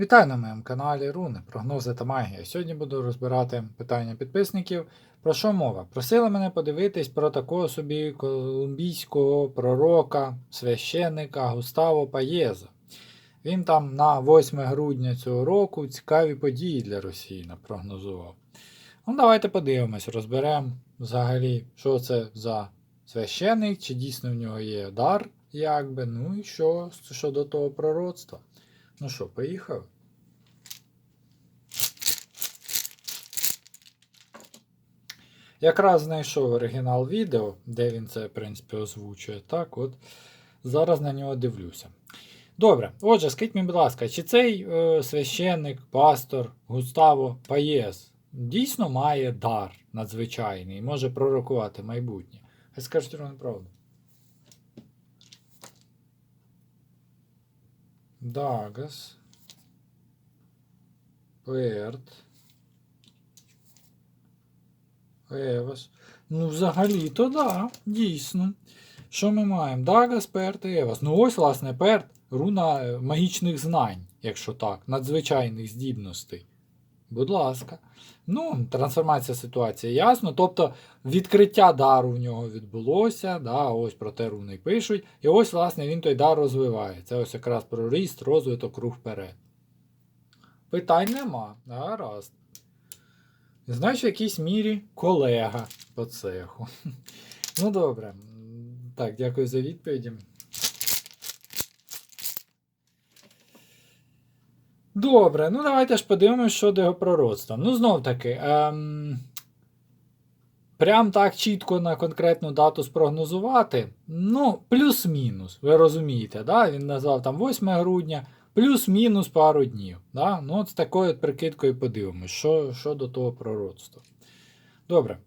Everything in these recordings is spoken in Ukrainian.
Вітаю на моєму каналі Руни, прогнози та магія. Сьогодні буду розбирати питання підписників. Про що мова? Просили мене подивитись про такого собі колумбійського пророка, священника Густаво Паєза. Він там на 8 грудня цього року цікаві події для Росії напрогнозував. Ну, давайте подивимось, розберемо взагалі, що це за священик, чи дійсно в нього є дар, якби, ну і що щодо того пророцтва. Ну що, поїхав? Якраз знайшов оригінал відео, де він це, в принципі, озвучує. Так, от зараз на нього дивлюся. Добре, отже, скажіть мені, будь ласка, чи цей е, священник, пастор Густаво Паєс дійсно має дар надзвичайний і може пророкувати майбутнє? Хай скажуть вам правду. Дагас. Перт. Евас. Ну, взагалі-то да, дійсно. Що ми маємо? Дагас, Перт і Евас. Ну ось, власне, Перт руна е, магічних знань, якщо так, надзвичайних здібностей. Будь ласка. Ну, трансформація ситуації ясно. Тобто відкриття дару в нього відбулося. да, Ось про те руни пишуть. І ось, власне, він той дар розвиває. Це ось якраз про ріст, розвиток, рух вперед. Питань нема. Гаразд. Знаєш, в якійсь мірі колега по цеху. Ну, добре. Так, дякую за відповіді. Добре, ну давайте ж подивимося щодо його пророцтва. Ну, знов таки, ем, прям так чітко на конкретну дату спрогнозувати. Ну, плюс-мінус, ви розумієте, да? він назвав там 8 грудня, плюс-мінус пару днів. Да? Ну, от з такою от прикидкою подивимось, що, що до того пророцтва. Добре.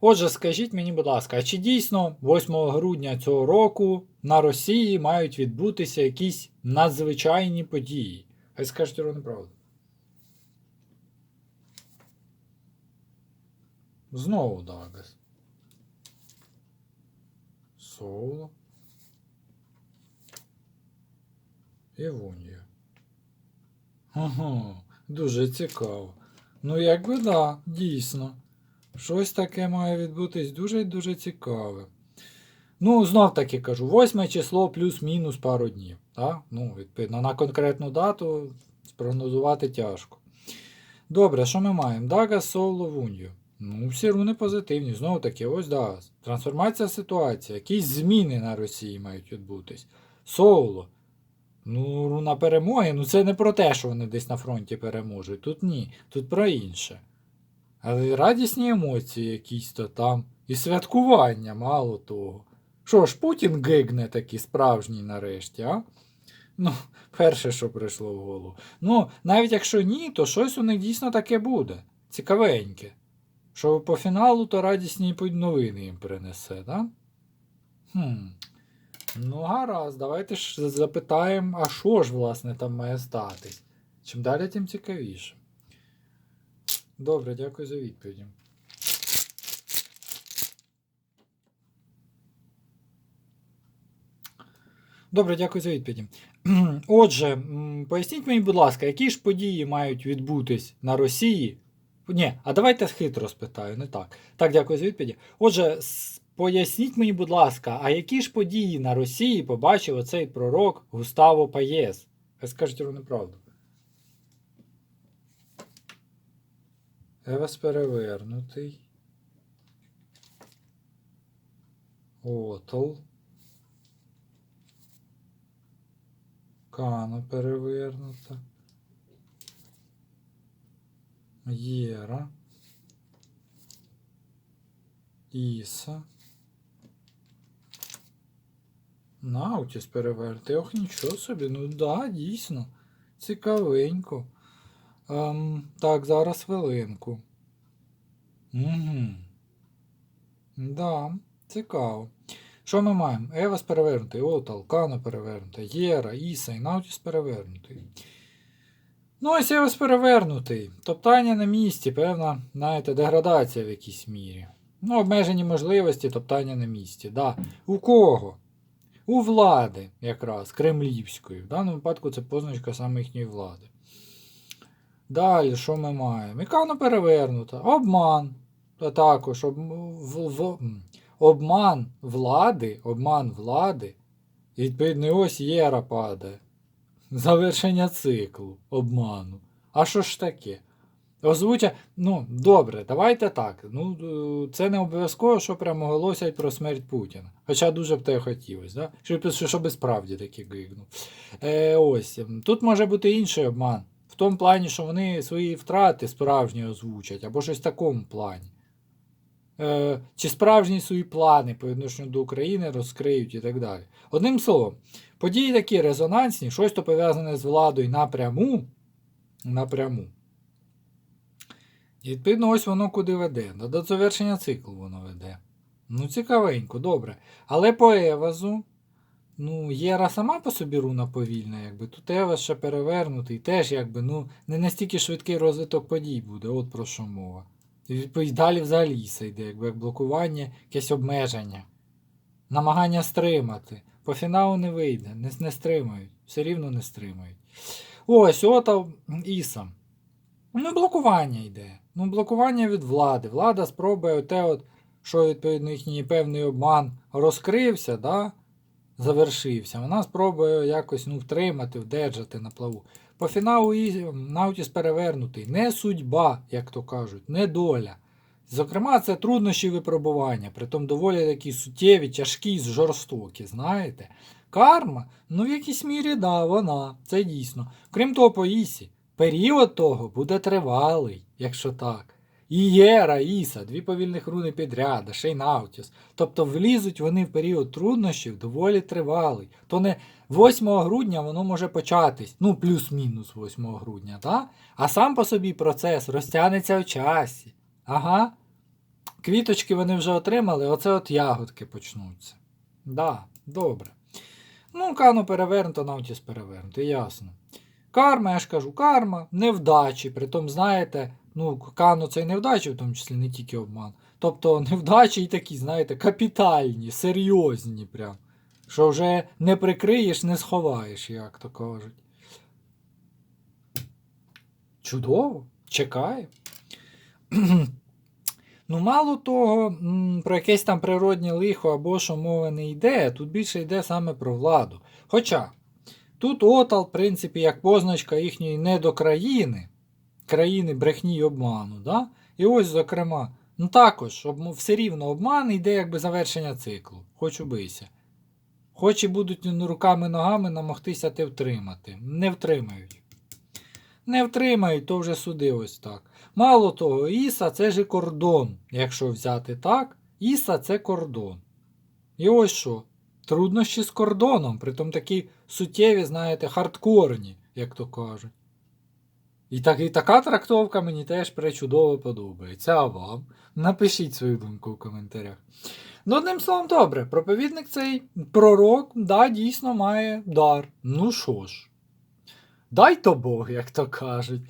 Отже, скажіть мені, будь ласка, а чи дійсно 8 грудня цього року на Росії мають відбутися якісь надзвичайні події? Хай скажуть ровно правду. Знову Дагас. Соло. Івунія. Ага, дуже цікаво. Ну, якби да, дійсно. Щось таке має відбутись дуже дуже цікаве. Ну, знов таки кажу, 8 число плюс-мінус пару днів. Так? Ну, відповідно, на конкретну дату спрогнозувати тяжко. Добре, що ми маємо? Дага Соло Вунью. Ну, всі руни позитивні. Знову таки, ось да. Трансформація ситуації. Якісь зміни на Росії мають відбутись. Соло. Ну, руна перемоги. Ну, це не про те, що вони десь на фронті переможуть. Тут ні. Тут про інше. Але радісні емоції якісь то там. І святкування, мало того. Що ж, Путін гигне такий справжній нарешті, а? Ну, перше, що прийшло в голову. Ну, навіть якщо ні, то щось у них дійсно таке буде. Цікавеньке. Що по фіналу то радісні новини їм принесе, да? Хм. Ну, гаразд, давайте ж запитаємо, а що ж, власне, там має статись. Чим далі, тим цікавіше. Добре, дякую за відповіді. Добре, дякую за відповіді. Отже, поясніть мені, будь ласка, які ж події мають відбутись на Росії? Ні, а давайте хитро спитаю, не так. Так, дякую за відповіді. Отже, поясніть мені, будь ласка, а які ж події на Росії побачив оцей пророк Густаво Паєс? Хай скажуть ровно правду. Евас перевернутий. Отол. Кана перевернута. Єра. Іса. Наутіс перевернутий. Ох, нічого собі. Ну да, дійсно. Цікавенько. Ем, так, зараз хвилинку. Угу. Да, цікаво. Що ми маємо? Евас перевернутий, Отал, Кано перевернута, Єра, Іса і Наутіс перевернутий. Ну, ось Евас перевернутий. Топтання на місці, певна, знаєте, деградація в якійсь мірі. Ну, обмежені можливості, топтання на місці. Да. У кого? у влади, якраз кремлівської. В даному випадку це позначка саме їхньої влади. Далі, що ми маємо? Мікано перевернута. Обман. А також об, в, в, обман влади, обман влади. І відповідно, ось єра падає. Завершення циклу обману. А що ж таке? Озвуча, ну, добре, давайте так. Ну, е, це не обов'язково, що прямо оголосять про смерть Путіна. Хоча дуже б те хотілося, да? щоб, щоб справді таки гигнув. Е, ось. Тут може бути інший обман. В тому плані, що вони свої втрати справжні озвучать, або щось в такому плані. Е, чи справжні свої плани по відношенню до України розкриють і так далі. Одним словом, події такі резонансні, щось то пов'язане з владою напряму. напряму. І відповідно, ось воно куди веде. До- завершення циклу воно веде. Ну, цікавенько, добре. Але по Евазу, ну, Єра сама по собі руна повільна, якби. Тут Еваз ще перевернутий, теж якби, ну, не настільки швидкий розвиток подій буде, от про що мова. І далі взагалі все йде, якби як блокування, якесь обмеження. Намагання стримати. По фіналу не вийде, не, не стримають. Все рівно не стримають. Ось, ота Іса. Ну, блокування йде. Ну, блокування від влади. Влада спробує те, от, що відповідно їхній певний обман розкрився, да? завершився. Вона спробує якось ну, втримати, вдержати на плаву. По фіналу Наутіс перевернутий. Не судьба, як то кажуть, не доля. Зокрема, це труднощі випробування, притом доволі такі суттєві, тяжкі, жорстокі, знаєте. Карма, ну в якійсь мірі, да, вона, це дійсно. Крім того, по Ісі, період того буде тривалий, якщо так. І Єра, Іса, дві повільних руни підряд, а ще й Наутіс. Тобто влізуть вони в період труднощів доволі тривалий. То не 8 грудня воно може початись, ну плюс-мінус 8 грудня, да? а сам по собі процес розтягнеться в часі. Ага. Квіточки вони вже отримали, оце от ягодки почнуться. Да, добре. Ну, кану перевернуто, Наутіс перевернуто, ясно. Карма, я ж кажу, карма, невдачі. Притом, знаєте, ну, кану це й невдачі, в тому числі не тільки обман. Тобто невдачі і такі, знаєте, капітальні, серйозні прям. Що вже не прикриєш, не сховаєш, як то кажуть. Чудово, чекаю. Ну, мало того, про якесь там природнє лихо або що мова не йде, тут більше йде саме про владу. Хоча тут Отал, в принципі, як позначка їхньої недокраїни, країни брехні й обману. Да? І ось, зокрема, ну також обм- все рівно обман йде якби завершення циклу. Хоч убийся. Хоч і будуть ну, руками-ногами намогтися те втримати. Не втримають. Не втримають, то вже суди ось так. Мало того, Іса це ж кордон, якщо взяти так. Іса це кордон. І ось що. Труднощі з кордоном, притом такі суттєві, знаєте, хардкорні, як то кажуть. І, так, і така трактовка мені теж пречудово подобається. А вам? Напишіть свою думку в коментарях. Ну, одним словом, добре, проповідник цей пророк, да, дійсно має дар. Ну що ж. Дай то Бог, як то кажуть.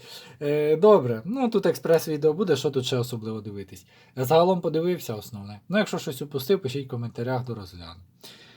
Е, добре, ну тут експрес-відео буде, що тут ще особливо дивитись. Загалом подивився основне. Ну, якщо щось упустив, пишіть в коментарях до розгляну.